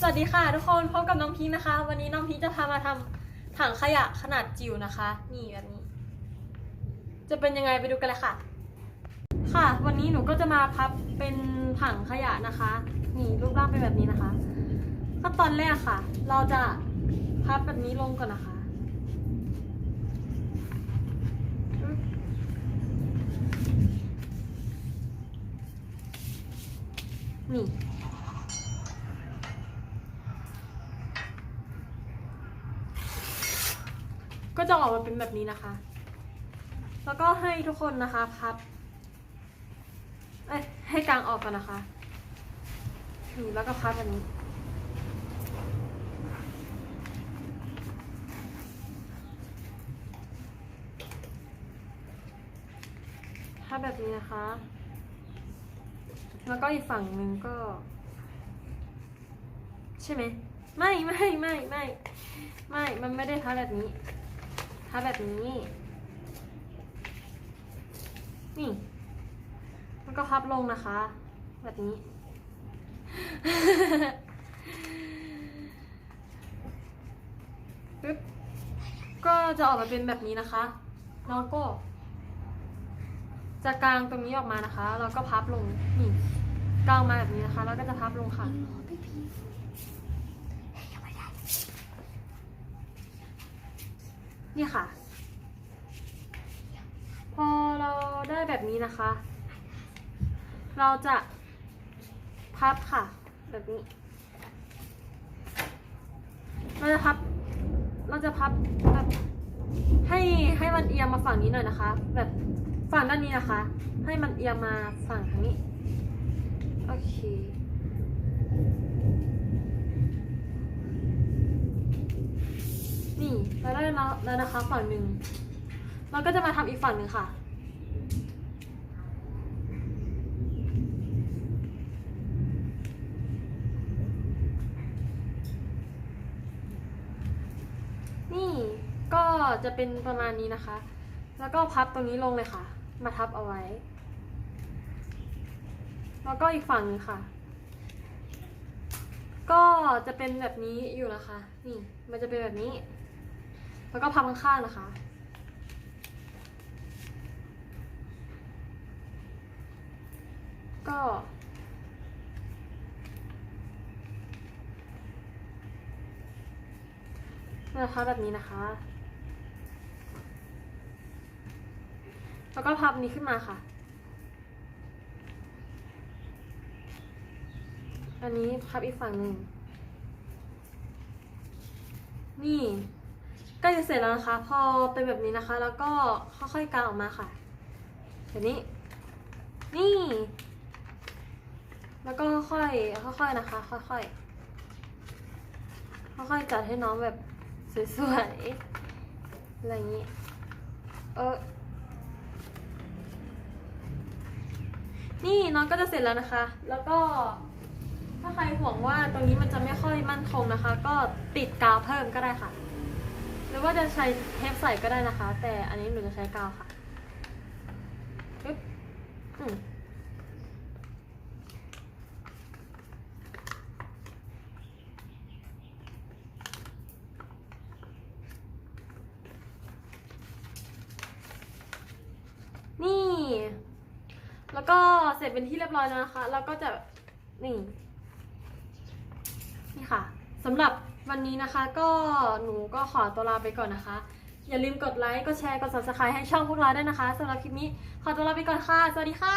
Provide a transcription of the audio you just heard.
สวัสดีค่ะทุกคนพบกับน้องพีคนะคะ วันนี้น้องพีคจะพามาทำถังขยะขนาดจิ๋วนะคะ นี่แบบนี้ จะเป็นยังไงไปดูกันเลยค่ะ ค่ะ วันนี้หนูก็จะมาพับเป็นถังขยะนะคะ นี่รูปร่างเป็นแบบนี้นะคะขั้นตอนแรกค่ะ เราจะพับแบบนี้ลงก่อนนะคะนี่ ก็จะออกมาเป็นแบบนี้นะคะ แล้วก็ให้ทุกคนนะคะพับเอ้ยให้กางออกก่อนนะคะนี่แล้วก็พับแบบนี้พับแบบนี้นะคะ แล้วก็อีกฝั่งหนึ่งก็ ใช่ไหม ไม่ ไม่ ไม่ ไม่ ไม่ มันไม่ได้พับแบบนี้ พับแบบนี้ นี่ มันก็พับลงนะคะ แบบนี้ ปึ๊บ ก็จะออกมาเป็นแบบนี้นะคะ แล้วก็ จะกางตรงนี้ออกมานะคะ แล้วก็พับลง นี่ กางมาแบบนี้นะคะ แล้วก็จะพับลงค่ะ นี่ค่ะ พอเราได้แบบนี้นะคะ เราจะพับค่ะ แบบนี้ เราจะพับ เราจะพับแบบให้ให้มันเอียงมาฝั่งนี้หน่อยนะคะ แบบฝั่งด้านนี้นะคะ ให้มันเอียงมาฝั่งทางนี้ โอเค นี่ เราได้แล้วแล้วนะคะฝั่งหนึ่งเราก็จะมาทำอีกฝั่งหนึ่งค่ะนี่ก็จะเป็นประมาณนี้นะคะ แล้วก็พับตรงนี้ลงเลยค่ะ มาทับเอาไว้ แล้วก็อีกฝั่งหนึงค่ะ ก็จะเป็นแบบนี้อยู่นะคะ นี่ มันจะเป็นแบบนี้ แล้วก็พับข้างๆนะคะ ก็นะคะแบบนี้นะคะ แล้วก็พับนี้ขึ้นมาค่ะ อันนี้พับอีกฝั่งหนึ่งนี่ กล้จะเสร็จแล้วนะคะ พอเป็นแบบนี้นะคะ แล้วก็ค่อยๆกางออกมาค่ะแบบนี้ นี่ แล้วก็ค่อยๆค่อยๆนะคะ ค่อยๆค่อยๆจัดให้น้องแบบสวยๆอะไรอย่างนี้ เออนี่น้องก็จะเสร็จแล้วนะคะ แล้วก็ถ้าใครห่วงว่าตรงนี้มันจะไม่ค่อยมั่นคงนะคะ ก็ติดกาวเพิ่มก็ได้ค่ะ รือว่าจะใช้เทปใส่ก็ได้นะคะ แต่อันนี้หนูจะใช้กาวค่ะปึ๊บอืมนี่ แล้วก็เสร็จเป็นที่เรียบร้อยแล้วนะคะแล้วก็จะ นี่ นี่ค่ะสำหรับ วันนี้นะคะก็หนูก็ขอตัวลาไปก่อนนะคะ อย่าลืมกดไลค์ กดแชร์ กด subscribe ให้ช่องพวกเราด้วยนะคะสำหรับคลิปนี้ขอตัวลาไปก่อนค่ะ สวัสดีค่ะ